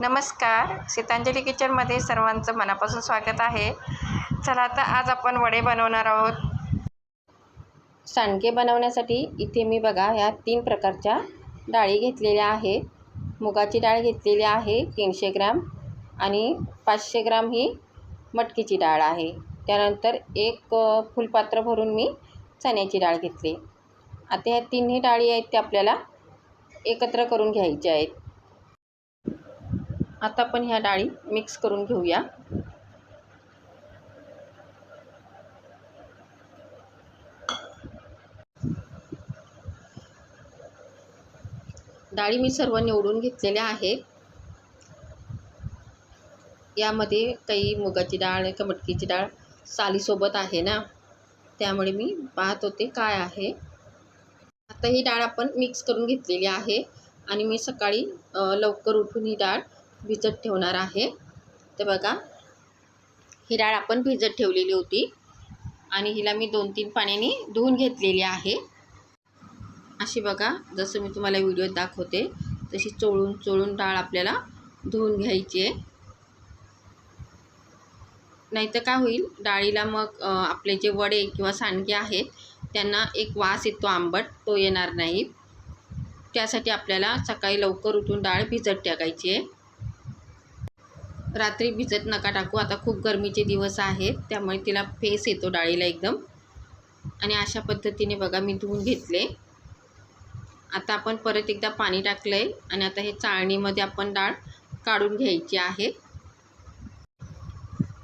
नमस्कार. सीतांजली किचनमध्ये सर्वांचं मनापासून स्वागत आहे. चला आता आज आपण वडे बनवणार आहोत. सांडगे बनवण्यासाठी इथे मी बघा ह्या तीन प्रकारच्या डाळी घेतलेल्या आहे. मुगाची डाळ घेतलेली आहे तीनशे ग्राम आणि पाचशे ग्राम ही मटकीची डाळ आहे. त्यानंतर एक फुलपात्र भरून मी चण्याची डाळ घेतली. आता ह्या तिन्ही डाळी आहेत त्या आपल्याला एकत्र करून घ्यायच्या आहेत. आता आपण ह्या डाळी मिक्स करून घेऊया. डाळी मी सर्व निवडून घेतलेल्या आहेत. यामध्ये काही मुगाची डाळ का मटकीची डाळ सालीसोबत आहे ना? त्यामुळे मी पाहत होते काय आहे. आता ही डाळ आपण मिक्स करून घेतलेली आहे आणि मी सकाळी लवकर उठून ही डाळ भिजत ठेवणार आहे. तर बघा ही डाळ आपण भिजत ठेवलेली होती आणि हिला मी दोन तीन पाण्याने धुवून घेतलेली आहे. अशी बघा जसं मी तुम्हाला व्हिडिओत दाखवते तशी चोळून चोळून डाळ आपल्याला धुवून घ्यायची आहे. नाहीतर काय होईल डाळीला मग आपले जे वडे किंवा सांडगे आहेत त्यांना एक वास येतो आंबट तो येणार नाही. त्यासाठी आपल्याला सकाळी लवकर उठून डाळ भिजत टाकायची आहे. रात्री भिजत नका टाकू. आता खूप गरमीचे दिवस आहेत त्यामुळे तिला फेस येतो डाळीला एकदम. आणि अशा पद्धतीने बघा मी धुवून घेतले. आता आपण परत एकदा पाणी टाकलं आहे आणि आता हे चाळणीमध्ये आपण डाळ काढून घ्यायची आहे.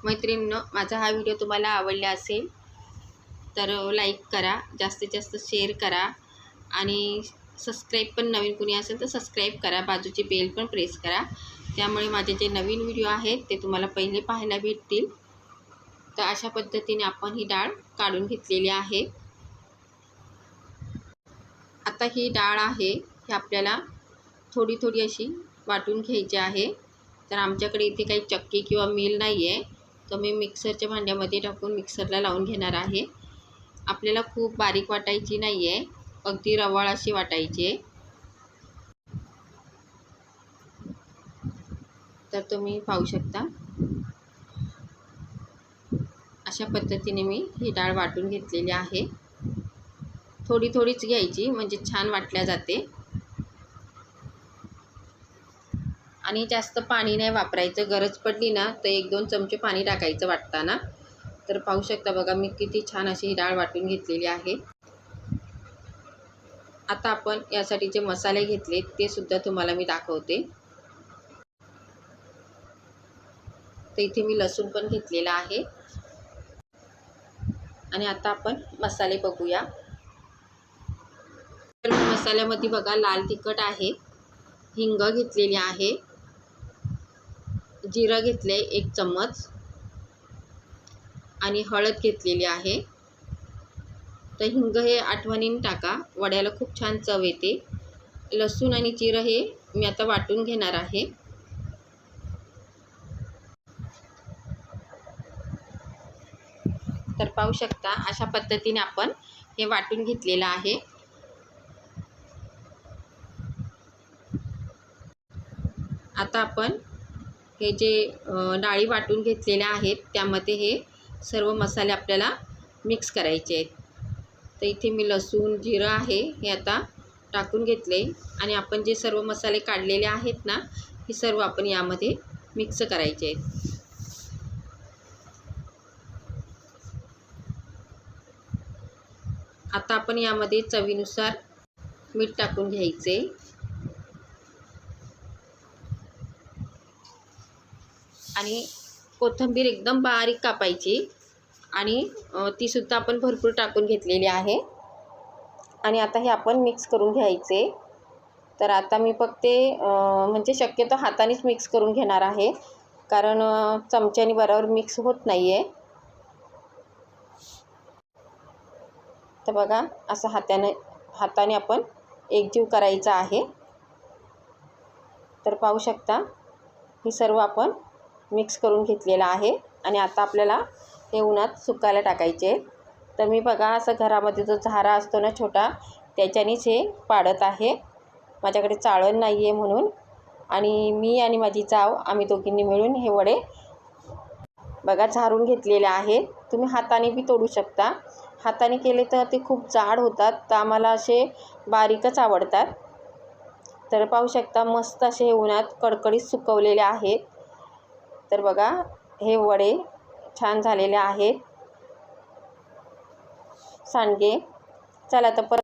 मैत्रिणींनो माझा हा व्हिडिओ तुम्हाला आवडला असेल तर लाईक करा जास्तीत जास्त शेअर करा आणि सबस्क्राईब पण नवीन कुणी असेल तर सबस्क्राईब करा बाजूची बेल पण प्रेस करा. त्यामुळे माझे जे नवीन व्हिडिओ आहेत ते तुम्हाला पहिले पाहायला भेटतील. तर अशा पद्धतीने आपण ही डाळ काढून घेतलेली आहे. आता ही डाळ आहे ही आपल्याला थोडी थोडी अशी वाटून घ्यायची आहे. तर आमच्याकडे इथे काही चक्की किंवा मिल नाही आहे तर मी मिक्सरच्या भांड्यामध्ये टाकून मिक्सरला लावून घेणार आहे. आपल्याला खूप बारीक वाटायची नाही आहे अगदी रवाळ अशी वाटायची आहे. तर तुम्ही पाहू शकता. अशा पद्धतीने मी ही डाळ वाटून घेतलेली आहे. थोडी थोडीच घ्यायची म्हणजे छान वाटल्या जाते. आणि जास्त पाणी नाही वापरायचं गरज पडली ना तर एक दोन चमचे पाणी टाकायचं वाटताना. तर पाहू शकता बघा मी किती छान अशी ही डाळ वाटून घेतलेली आहे. आता आपण यासाठी जे मसाले घेतले ते सुद्धा तुम्हाला मी दाखवते. तर इथे मी लसूण पण घेतलेला आहे. आणि आता आपण मसाले बघूया. तर मसाल्यामध्ये बघा लाल तिखट आहे. हिंग घेतलेली आहे. जिरं घेतले एक चम्मच. आणि हळद घेतलेली आहे. तर हिंग हे आठवणीने टाका वड्याला खूप छान चव येते. लसूण आणि जिरं हे मी आता वाटून घेणार आहे. तर पाहू शकता अशा पद्धतीने आपण हे वाटून घेतलेलं आहे. आता आपण हे जे डाळी वाटून घेतलेल्या आहेत त्यामध्ये हे सर्व मसाले आपल्याला मिक्स करायचे आहेत. तर इथे मी लसूण जिरं आहे हे आता टाकून घेतले आणि आपण जे सर्व मसाले काढलेले आहेत ना हे सर्व आपण यामध्ये मिक्स करायचे आहेत. आता आपण यामध्ये चवीनुसार मीठ टाकून घ्यायचे. आणि कोथिंबीर एकदम बारीक कापायची. आणि तीसुद्धा आपण भरपूर टाकून घेतलेली आहे. आणि आता हे आपण मिक्स करून घ्यायचे. तर आता मी फक्त म्हणजे शक्यतो हातानेच मिक्स करून घेणार आहे. कारण चमच्याने बरोबर मिक्स होत नाही आहे तर बघा असं हाताने हाताने आपण एकजीव करायचा आहे. तर पाहू शकता ही सर्व आपण मिक्स करून घेतलेलं आहे आणि आता आपल्याला हे उन्हात सुकायला टाकायचे तर मी बघा असं घरामध्ये जो झारा असतो ना छोटा त्याच्यानेच हे पाडत आहे. माझ्याकडे चाळण नाही आहे म्हणून. आणि मी आणि माझी जाव आम्ही दोघींनी मिळून हे वडे बघा झारून घेतलेले आहेत तुम्ही हाताने बी तोडू शकता. हाताने केले तर ते खूप जाड होतात. तर आम्हाला असे बारीकच आवडतात. तर पाहू शकता मस्त असे हे उन्हात कडकडीत सुकवलेले आहेत. तर बघा हे वडे छान झालेले आहेत. सांडगे. चला तर परत